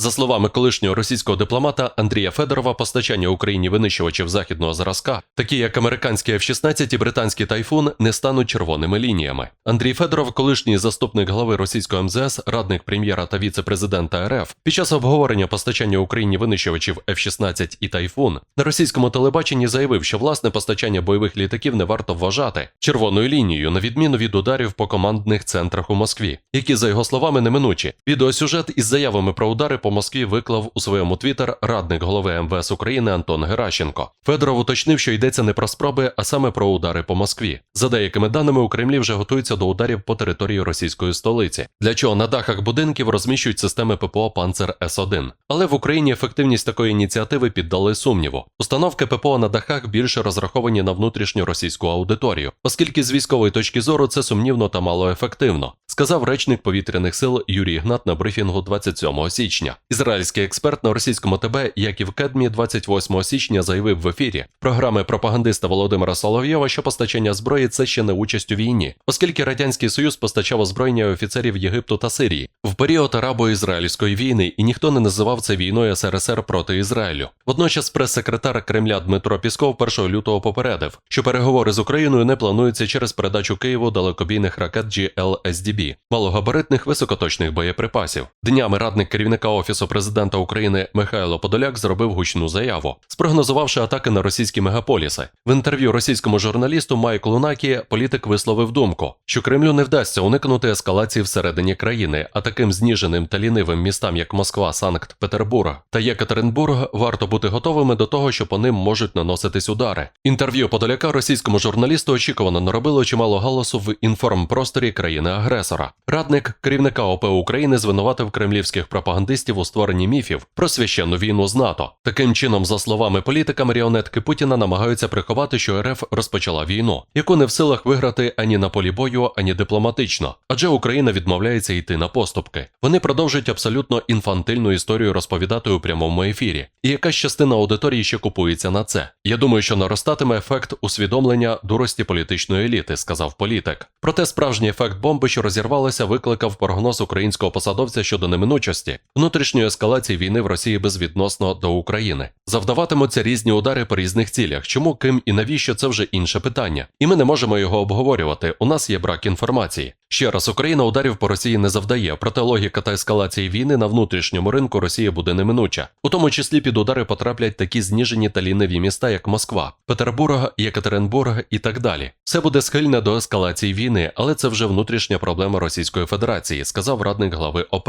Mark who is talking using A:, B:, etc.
A: За словами колишнього російського дипломата Андрія Федорова, постачання Україні винищувачів західного зразка, такі як американський F-16 і британський тайфун, не стануть червоними лініями. Андрій Федоров, колишній заступник глави російського МЗС, радник прем'єра та віце-президента РФ, під час обговорення постачання Україні винищувачів F-16 і тайфун на російському телебаченні заявив, що власне постачання бойових літаків не варто вважати червоною лінією, на відміну від ударів по командних центрах у Москві, які за його словами неминучі. Відеосюжет із заявами про удари по Москві виклав у своєму твіттер радник голови МВС України Антон Геращенко. Федоров уточнив, що йдеться не про спроби, а саме про удари по Москві. За деякими даними, у Кремлі вже готуються до ударів по території російської столиці, для чого на дахах будинків розміщують системи ППО Панцер С1. Але в Україні ефективність такої ініціативи піддали сумніву. Установки ППО на дахах більше розраховані на внутрішню російську аудиторію, оскільки з військової точки зору це сумнівно та малоефективно, сказав речник повітряних сил Юрій Гнат на брифінгу 27 січня. Ізраїльський експерт на російському ТБ Яків Кедмі 28 січня заявив в ефірі програми пропагандиста Володимира Соловйова, що постачання зброї це ще не участь у війні, оскільки радянський союз постачав озброєння офіцерів Єгипту та Сирії в період арабо-ізраїльської війни, і ніхто не називав це війною СРСР проти Ізраїлю. Водночас прес-секретар Кремля Дмитро Пісков 1 лютого попередив, що переговори з Україною не плануються через передачу Києву далекобійних ракет GLSDB, малогабаритних високоточних боєприпасів. Днями радник керівника офісу президента України Михайло Подоляк зробив гучну заяву, спрогнозувавши атаки на російські мегаполіси. В інтерв'ю російському журналісту Майклу Накі політик висловив думку, що Кремлю не вдасться уникнути ескалації всередині країни, а таким зніженим та лінивим містам, як Москва, Санкт-Петербург та Єкатеринбург, варто бути готовими до того, що по ним можуть наноситись удари. Інтерв'ю Подоляка російському журналісту очікувано наробило чимало галасу в інформпросторі країни-агресора. Радник керівника ОП України звинуватив кремлівських пропагандистів у створенні міфів про священну війну з НАТО. Таким чином, за словами політика, маріонетки Путіна намагаються приховати, що РФ розпочала війну, яку не в силах виграти ані на полі бою, ані дипломатично, адже Україна відмовляється йти на поступки. Вони продовжують абсолютно інфантильну історію розповідати у прямому ефірі, і якась частина аудиторії ще купується на це. Я думаю, що наростатиме ефект усвідомлення дурості політичної еліти, сказав політик. Проте справжній ефект бомби, що розірвалася, викликав прогноз українського посадовця щодо неминучості внутрішньої ескалації війни в Росії безвідносно до України. Завдаватимуться різні удари по різних цілях. Чому, ким і навіщо це вже інше питання, і ми не можемо його обговорювати. У нас є брак інформації. Ще раз, Україна ударів по Росії не завдає, проте логіка та ескалації війни на внутрішньому ринку Росії буде неминуча. У тому числі під удари потраплять такі зніжені та ліниві міста, як Москва, Петербург, Єкатеринбург і так далі. Все буде схильне до ескалації війни, але це вже внутрішня проблема Російської Федерації, сказав радник глави ОП.